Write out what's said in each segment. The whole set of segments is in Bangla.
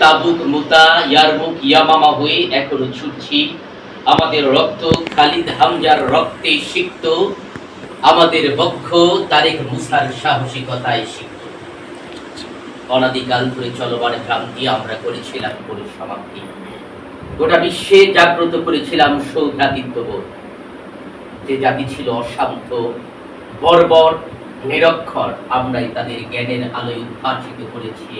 তাবুক মুতা ইয়ারমুক ইয়ামামা হয়ে এখনও ছুটছি। আমাদের রক্ত খালিদ হামজার রক্তে সিক্ত। আমাদের বক্ষ তারেক মুসার সাহসিকতায় সিক্ত। অনাদিকাল ধরে চলমান ক্রান্তি আমরা করেছিলাম পরিসমাপ্তি গোটা বিশ্বে জাগ্রত করেছিলাম সৌভ্রাতৃত্ববোধ যে জাতি ছিল অশান্ত, বর্বর, নিরক্ষর, আমরাই তাদের জ্ঞানের আলোয় উদ্ভাসিত করেছি।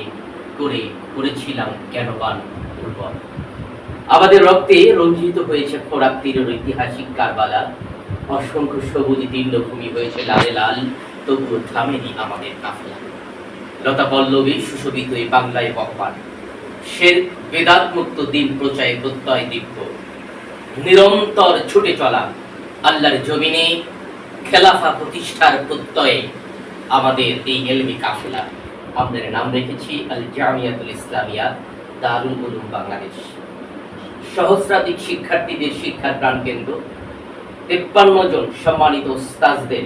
করে করেছিলাম জ্ঞানবান দুর্বল? আমাদের রক্তে রঞ্জিত হয়েছে ফোরাক তীরের ঐতিহাসিক কারবালা। অসংখ্য সবুজ দীর্ণভূমি হয়েছে লালে লাল, তবুও থামেনি আমাদের কাফলা। লতা পল্লবী সুশোভিত এই বাংলায় বকবান শের বেদাত মুক্ত দিন প্রচারে প্রত্যয় দীপ্ত নিরন্তর ছুটে চলা আল্লাহর জমিনে খেলাফা প্রতিষ্ঠার প্রত্যয়ে আমাদের এই এলমি কাফেলা। আমাদের নাম রেখেছি আল জামিয়াতুল ইসলামিয়া, দারুল উলুম বাংলাদেশ। সহস্রাধিক শিক্ষার্থীদের শিক্ষার প্রাণকেন্দ্র। তেপ্পান্ন জন সম্মানিত উস্তাজদের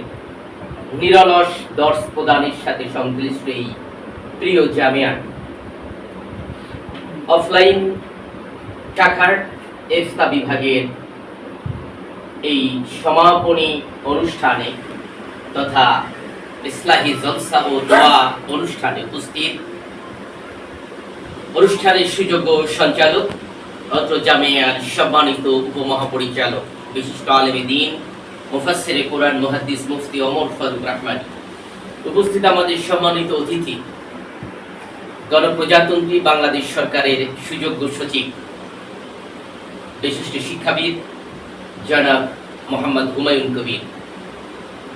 নিরলস দর্শ প্রদানের সাথে সংশ্লিষ্ট এই প্রিয় জামিয়া। অফলাইন শাখার এফতা বিভাগের এই সমাপনী অনুষ্ঠানে তথা ইসলাহী জলসা ও দোয়া অনুষ্ঠানে উপস্থিত। অনুষ্ঠানের সুযোগ্য সঞ্চালক জামিয়ার সম্মানিত উপমহাপরিচালক, বিশিষ্ট আলমী দিন, মুফাসসিরে কোরআন মুহাদ্দিস মুফতি ওমর ফারুক রহমান। উপস্থিত আমাদের সম্মানিত অতিথি, গণপ্রজাতন্ত্রী বাংলাদেশ সরকারের সুযোগ্য সচিব, বিশিষ্ট শিক্ষাবিদ, জনাব মোহাম্মদ হুমায়ুন কবির।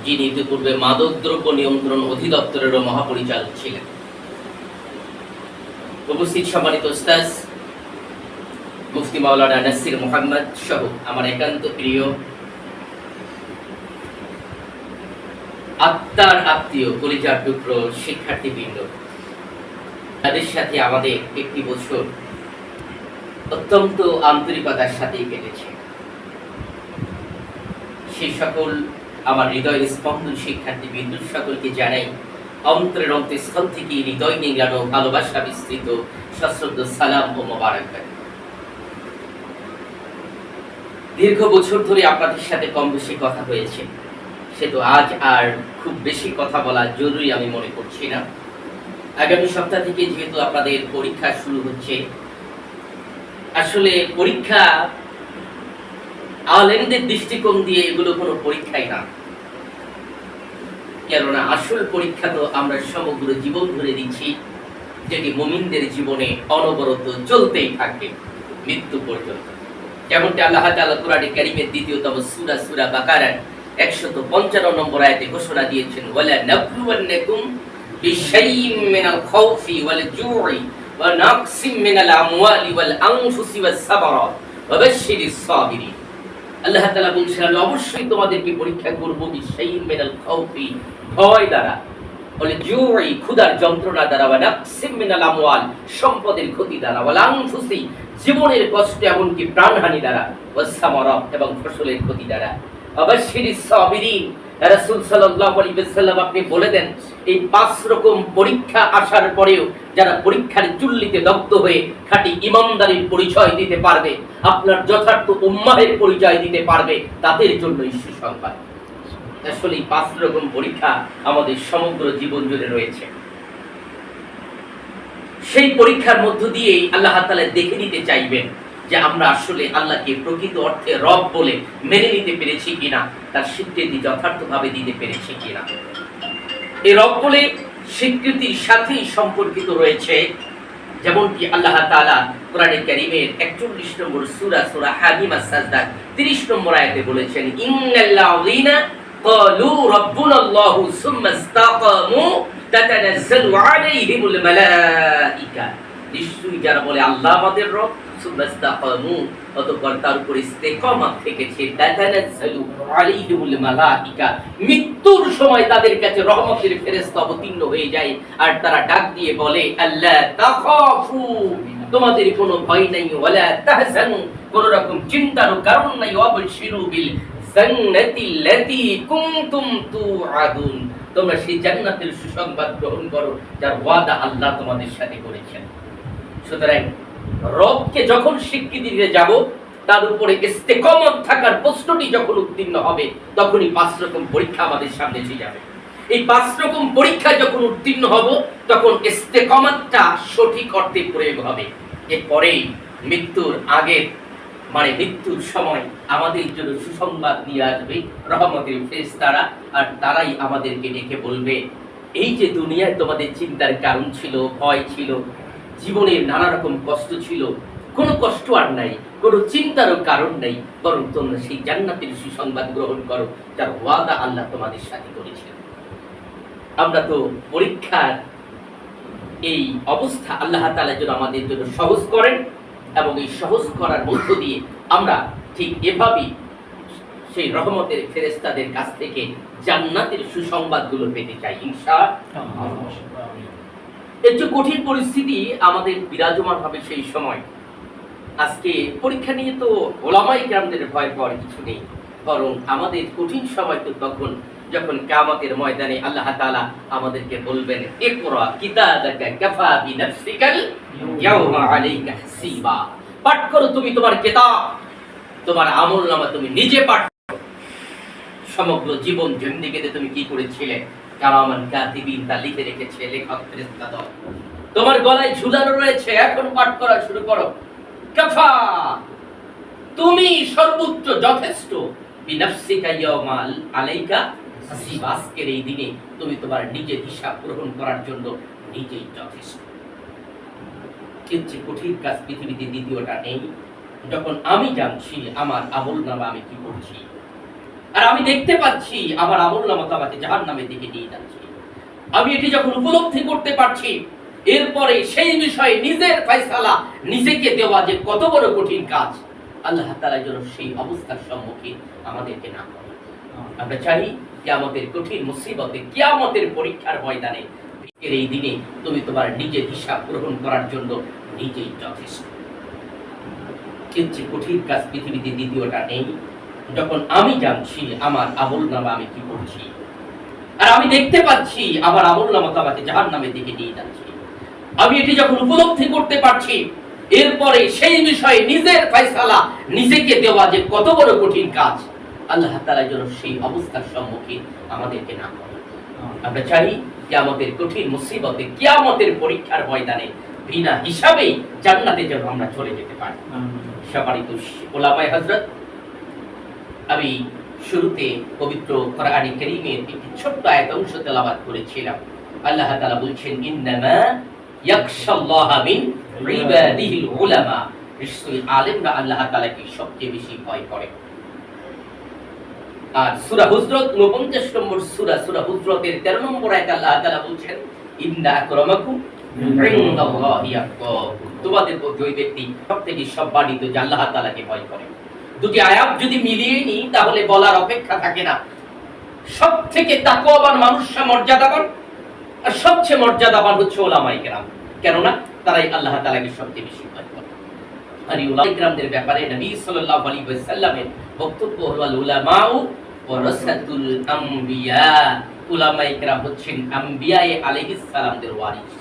যিনি ইতিপূর্বে মাদক দ্রব্য নিয়ন্ত্রণ অধিদপ্তরেরও মহাপরিচালক ছিলেন। উপস্থিত সম্মানিত ওস্তাজ মুফতি মাওলানা নাসির মোহাম্মদ সহ আমার একান্ত প্রিয়, আত্মার আত্মীয় কলিজার টুকরো শিক্ষার্থীবৃন্দ, তাদের সাথে আমাদের একটি বছর অত্যন্ত আন্তরিকতার সাথেই কেটেছে। সেই সকল আমার হৃদয়ের স্পন্দন শিক্ষার্থী বিন্দু সকলকে জানাই অন্তরের অন্তঃস্থল থেকে হৃদয় নিংড়ানো ভালোবাসা বিস্তৃত সশ্রদ্ধ সালাম ও মোবারকবাদ। দীর্ঘ বছর ধরে আপনাদের সাথে কম বেশি কথা হয়েছে। সে তো আজ আর খুব বেশি কথা বলা জরুরি আমি মনে করছি না। আগামী সপ্তাহ থেকে যেহেতু আপনাদের পরীক্ষা শুরু হচ্ছে, আসলে পরীক্ষা আলেমদের দৃষ্টিকোণ দিয়ে এগুলো কোনো পরীক্ষাই না। কেননা আসল পরীক্ষা তো আমরা সমগ্র জীবন ধরে দিচ্ছি, যেটি মুমিনদের জীবনে অনবরত চলতেই থাকবে মৃত্যু পর্যন্ত। যেমনটি আল্লাহ তাআলা কোরআনে কারীমের দ্বিতীয়তম সূরা সূরা বাকারার 155 নম্বর আয়াতে ঘোষণা দিয়েছেন, ওয়ালা নাবলুওয়ান্নাকুম বিশাইইম মিনাল খাউফি ওয়াল জু'i ওয়া নাকসিম মিনাল আমওয়ালি ওয়াল আনফুসি ওয়াস সাবরাত ওয়া বাশশিরিস আল্লাহ তালা বলছেন, আমি অবশ্যই তোমাদেরকে পরীক্ষা করব ভয় দ্বারা। বলে যন্ত্রণা দ্বারা বা নাকসিম মিনাল আমওয়াল, সম্পদের ক্ষতি দ্বারা। বা লাংফুসি জীবনের কষ্ট এমনকি প্রাণহানি দ্বারা। ওয়াসামরব এবং ফসলের ক্ষতি দ্বারা। অবশ্যই সাবিরিন রাসূল সাল্লাল্লাহু আলাইহি ওয়াসাল্লাম আপনি বলে দেন, এই পাঁচ রকম পরীক্ষা আসার পরেও যারা পরীক্ষার চুল্লিতে দগ্ধ হয়ে খাঁটি ইমানদারির পরিচয় দিতে পারবে, আপনার যথার্থ উম্মাহের পরিচয় দিতে পারবে, তাদের সুসংবাদ। আসলে এই পাঁচ রকম পরীক্ষা আমাদের সমগ্র জীবন জুড়ে রয়েছে। সেই পরীক্ষার মধ্য দিয়েই আল্লাহ তাআলা দেখে নিতে চাইবেন যে আমরা আসলে আল্লাহকে প্রকৃত অর্থে রব বলে মেনে নিতে পেরেছি কিনা, তার স্বীকৃতি যথার্থভাবে দিতে পেরেছি কিনা। এই রব বলে স্বীকৃতির সাথেই সম্পর্কিত রয়েছে, যেমনটি আল্লাহ তাআলা কোরআনে কারীমের 41 নম্বর সূরা সূরা হামিম আস-সাজদা 30 নম্বর আয়াতে বলেছেন, ইন্নাল্লাযীনা ক্বালু রাব্বুনাল্লাহু সুম্মা ইসতাকামু তাতানাজ্জালু আলাইহিমুল মালাঈকা নিশ্চয়ই যারা বলে আল্লাহ আমাদের রব মৃত্যুর সময় তাদের কাছে রহমতের ফেরেশতা অবতীর্ণ হয়ে যায়, আর তারা ডাক দিয়ে বলে আল্লাহ তোমাদের কোনো ভয় নাই কোন রকম চিন্তারও কারণ নাই তুআদুন। তোমরা সেই জান্নাতের সুসংবাদ গ্রহণ করো, যার ওয়াদা আল্লাহ তোমাদের সাথে করেছেন। সুতরাং রবকে যখন স্বীকৃতি দিতে যাব, তার উপরে ইস্তেকমত থাকার প্রশ্নটি যখন উত্তীর্ণ হবে, তখনই পাঁচ রকম পরীক্ষা আমাদের সামনে এসে যাবে। এই পাঁচ রকম পরীক্ষা যখন উত্তীর্ণ হব, তখন ইস্তেকমাতটা সঠিক অর্থে প্রয়োগ হবে। এরপরেই মৃত্যুর আগের মানে মৃত্যুর সময় আমাদের জন্য সুসংবাদ নিয়ে আসবে রহমতের ফেরেশতারা, আর তারাই আমাদেরকে ডেকে বলবে, এই যে দুনিয়ায় তোমাদের চিন্তার কারণ ছিল, ভয় ছিল জীবনের নানা রকম কষ্ট ছিল। কোনো কষ্ট আর নাই, কোনো চিন্তারও কারণ নাই। বরং তোমরা সেই জান্নাতের সুসংবাদ গ্রহণ করো, যার ওয়াদা আল্লাহ তোমাদের সাথে করেছেন। আমরা তো পরীক্ষার এই অবস্থা আল্লাহ তাআলা যেন আমাদের জন্য সহজ করেন এবং এই সহজ করার মধ্য দিয়ে আমরা ঠিক এভাবেই সেই রহমতের ফেরেস্তাদের কাছ থেকে জান্নাতের সুসংবাদগুলো পেতে চাই ইনশা এর যে কঠিন পরিস্থিতি আমাদের বিরাজমান হবে সেই সময়। আজকে পরীক্ষা নিয়ে তো ওলামাই গ্রামদের ভয় পাওয়ার কিছু নেই, বরং আমাদের কঠিন সময় তো তখন যখন কামাতের ময়দানে আল্লাহ তাআলা আমাদেরকে বলবেন পাঠ করো তুমি তোমার কিতাব, তোমার আমলনামা তুমি নিজে পাঠ। সমগ্র জীবন জিন্দেগিতে তুমি কি করেছিলে? কারামান কাতিবিন তা লিখে রেখেছে লেখক দল তোমার গলায় ঝুলানো রয়েছে, এখন পাঠ করা শুরু করো। কাফা! তুমি সর্বোচ্চ যথেষ্ট। বিনাফসিকা ইয়াউমাল আলাইকা হাসিব। আজকের এই দিনে তুমি তোমার নিজের হিসাব গ্রহণ করার জন্য নিজেই যথেষ্ট। কঠিন কাজ পৃথিবীতে দ্বিতীয়টা নেই। যখন আমি জানছি আমার আমল নামা আমি কি করছি আর আমি দেখতে পাচ্ছি আমার আমল নামা তো আমাকে জাহান নামের দিকে নিয়ে যাচ্ছে। আমি এটি যখন উপলব্ধি করতে পারছি, এরপরে সেই বিষয়ে নিজের ফয়সালা, নিজেকে দেওয়া যে কত বড় কঠিন কাজ, আল্লাহ তাআলা যেন সেই অবস্থার সম্মুখীন আমাদেরকে না করে আমরা চাই কিয়ামতের কঠিন মুসিবতে, কিয়ামতের পরীক্ষার ময়দানে এই দিনে তুমি তোমার নিজের হিসাব গ্রহণ করার জন্য নিজেই যথেষ্ট। কঠিন কাজ পৃথিবীতে দ্বিতীয়টা নেই। যখন আমি জানছি আমার আমল নামা আমি কি করছি আর আমি দেখতে পাচ্ছি আমার আমল নামা তো আমাকে জাহান নামের দিকে নিয়ে যাচ্ছে। আমি এটি যখন উপলব্ধি করতে পারছি এরপরে সেই বিষয়ে নিজের ফয়সালা নিজেকে দেওয়া যে কত বড় কঠিন কাজ আল্লাহ তাআলা যেন সেই অবস্থার সম্মুখীন আমাদেরকে না করে। আমরা চাই কিয়ামতের কঠিন মুসিবতে কিয়ামতের পরীক্ষার ময়দানে বিনা হিসাবেই জান্নাতে যেন আমরা চলে যেতে পারি। সম্মানিত ওলামায় হজরত আমি শুরুতে পবিত্র কোরআনী কারীমের একটি ছোট্ট আয়াত অংশ তেলাওয়াত করেছিলাম। আল্লাহ তাআলা বলছেন, ইন্নামা ইয়াখশাল্লাহা মিন ইবাদিহিল উলামা। নিশ্চয়ই আলেমরা আল্লাহ তাআলাকে সবচেয়ে বেশি ভয় করে। আর সূরা হুজরত 49 নম্বর সূরা সূরা হুজরতের 13 নম্বর আয়াতে আল্লাহ তাআলা বলছেন, ইন্না আকরামাকুম ইনদাল্লাহি আতকাকুম তোমাদের মধ্যে ওই ব্যক্তি সবথেকে সম্মানিত যে আল্লাহ তাআলাকে ভয় করে। দুটি আয়াত যদি মিলিয়ে নিই, তাহলে বলার অপেক্ষা থাকে না। সব থেকে তাকওয়াবান মানুষরা মর্যাদাবান, আর সবচেয়ে মর্যাদাবান হচ্ছে ওলামাই কেরাম। কেননা তারাই আল্লাহ তাআলাকে সবচেয়ে বেশি ভয় করে। আর ওলামাই কেরামদের ব্যাপারে নবী সাল্লাল্লাহু আলাইহি ওয়াসাল্লামের বক্তব্য হলো, আল উলামাউ ওয়ারাসাতুল আম্বিয়া। উলামাই কেরাম হচ্ছেন আম্বিয়ায়ে আলাইহিস সালামদের ওয়ারিস।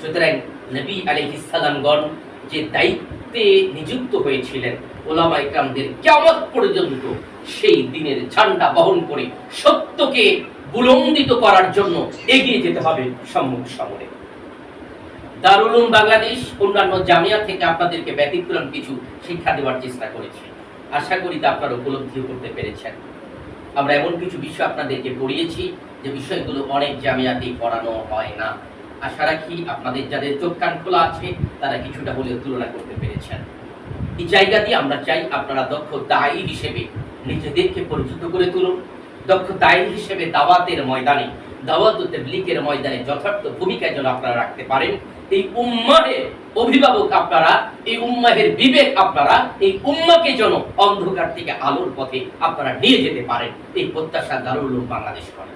সুতরাং নবী আলাইহিস সালামগণ যে দায়িত্বে নিযুক্ত হয়েছিলেন ওলামা ইকরামদের কিয়ামত পর্যন্ত সেই দিনের ঝান্ডা বহন করে সত্যকে বুলন্দিত করার জন্য এগিয়ে যেতে হবে সম্মুখ সমরে দারুল উলুম বাংলাদেশ অন্যান্য জামিয়া থেকে আপনাদেরকে ব্যতিক্রম কিছু শিক্ষা দেওয়ার চেষ্টা করেছি। আশা করি তা আপনারা উপলব্ধি করতে পেরেছেন। আমরা এমন কিছু বিষয় আপনাদেরকে পড়িয়েছি, যে বিষয়গুলো অনেক জামিয়াতেই পড়ানো হয় না। আশা রাখি আপনাদের যাদের চোখ কান খোলা আছে, তারা কিছুটা হলেও তুলনা করতে পেরেছেন। এই জায়গা দিয়ে আমরা চাই আপনারা দক্ষ দায়ী হিসেবে নিজেদেরকে পরিচিত করে তুলুন। দক্ষ দায়ী হিসেবে দাওয়াতের ময়দানে, দাওয়াত ও ময়দানে যথার্থ ভূমিকা যেন আপনারা রাখতে পারেন। এই উম্মাহের অভিভাবক আপনারা, এই উম্মাহের বিবেক আপনারা, এই উম্মাকে যেন অন্ধকার থেকে আলোর পথে আপনারা নিয়ে যেতে পারেন। এই প্রত্যাশা দারুল বাংলাদেশ করে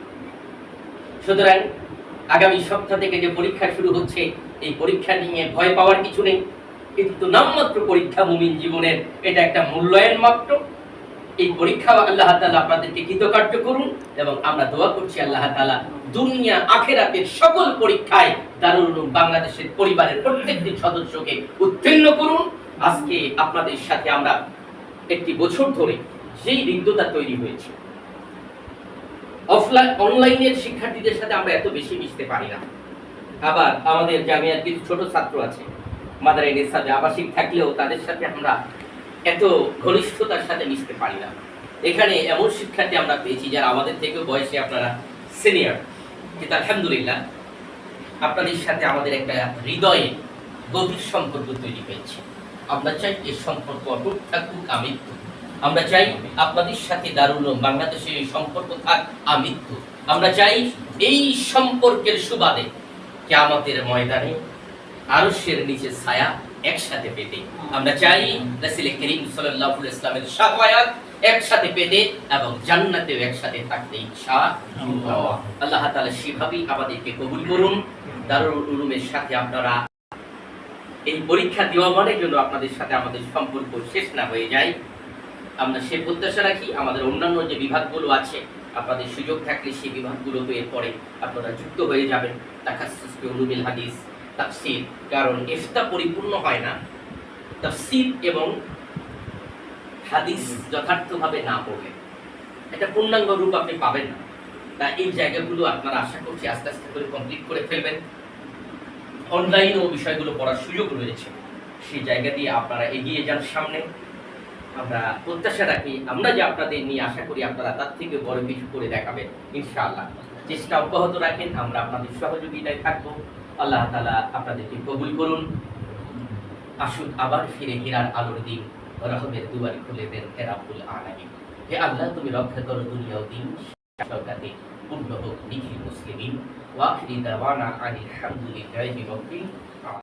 সুতরাং আগামী সপ্তাহ থেকে যে পরীক্ষা শুরু হচ্ছে, এই পরীক্ষা নিয়ে ভয় পাওয়ার কিছু নেই। কিন্তু নামমাত্র পরীক্ষা মুমিন জীবনের, এটা একটা মূল্যায়ন মাত্র। এই পরীক্ষা আল্লাহ তাআলা আপনাদেরকে কৃতকার্য করুন এবং আমরা দোয়া করছি আল্লাহ তাআলা দুনিয়া আখেরাতের সকল পরীক্ষায় দারুল বাংলাদেশের পরিবারের প্রত্যেকটি সদস্যকে উত্তীর্ণ করুন। আজকে আপনাদের সাথে আমরা একটি বছর ধরে যেই হৃদ্যতা তৈরি হয়েছে অফলাইন অনলাইনের শিক্ষার্থীদের সাথে আমরা এত বেশি মিশতে পারি না। আবার আমাদের জামিয়ার কিছু ছোট ছাত্র আছে, মাদার সাথে আবাসিক থাকলেও তাদের সাথে আমরা এত ঘনিষ্ঠতার সাথে মিশতে পারি না। এখানে এমন শিক্ষার্থী আমরা পেয়েছি যারা আমাদের থেকেও বয়সে আপনারা সিনিয়র কিন্তু আলহামদুলিল্লাহ, আপনাদের সাথে আমাদের একটা হৃদয়ে গভীর সম্পর্ক তৈরি হয়েছে। আমরা চাই এই সম্পর্ক অটুট থাকুক আমৃত্যু আমরা চাই আপনাদের সাথে দারুণ বাংলাদেশের সম্পর্ক থাক আমৃত্যু আমরা চাই এই সম্পর্কের সুবাদে কেয়ামতের ময়দানে আরশের নিচে ছায়া একসাথে পেতে। আমরা চাই রাসূল করিম সাল্লাল্লাহু আলাইহি ইসলামের শাফায়াত একসাথে পেতে এবং জান্নাতেও একসাথে থাকতে ইনশাআল্লাহ আল্লাহ। তাআলা সেভাবেই আমাদেরকে কবুল করুন। দারুল উলুমের সাথে আপনারা এই পরীক্ষা দেওয়া মানে জন্য আপনাদের সাথে আমাদের সম্পর্ক শেষ না হয়ে যায়। আমরা সে প্রত্যাশা রাখি, আমাদের অন্যান্য যে বিভাগগুলো আছে, আপনাদের সুযোগ থাকলে সেই বিভাগগুলোতে এরপরে আপনারা যুক্ত হয়ে যাবেন। উলুমিল হাদিস, তাফসীর, কারণ ইফতা পরিপূর্ণ হয় না। তাফসীর এবং হাদিস যথার্থভাবে না পড়লে এটা পূর্ণাঙ্গ রূপ আপনি পাবেন না। তা এই জায়গাগুলো আপনারা আশা করছি আস্তে আস্তে করে কমপ্লিট করে ফেলবেন। অনলাইনেও বিষয়গুলো পড়ার সুযোগ রয়েছে। সেই জায়গা দিয়ে আপনারা এগিয়ে যান সামনে। আমরা প্রত্যাশা রাখি আমরা যে আপনাদের নিয়ে আশা করি আপনারা তার থেকে বড় কিছু করে দেখাবেন, ইনশাআল্লাহ। চেষ্টা অব্যাহত রাখেন, আমরা আপনাদের সহযোগিতায় থাকব। আল্লাহ তাআলা আপনাদেরকে কবুল করুন। আসুন আবার ফিরে হিরার আলোর দিন, রহমের দুয়ার খুলে দেন হে রাব্বুল হে আল্লাহ, তুমি রক্ষা করো দুনিয়া দিন সরকারে পূর্ণ হোক নিখিল মুসলিমিন। ওয়াখিরি দাওয়ানা আনিল হামদুলিল্লাহি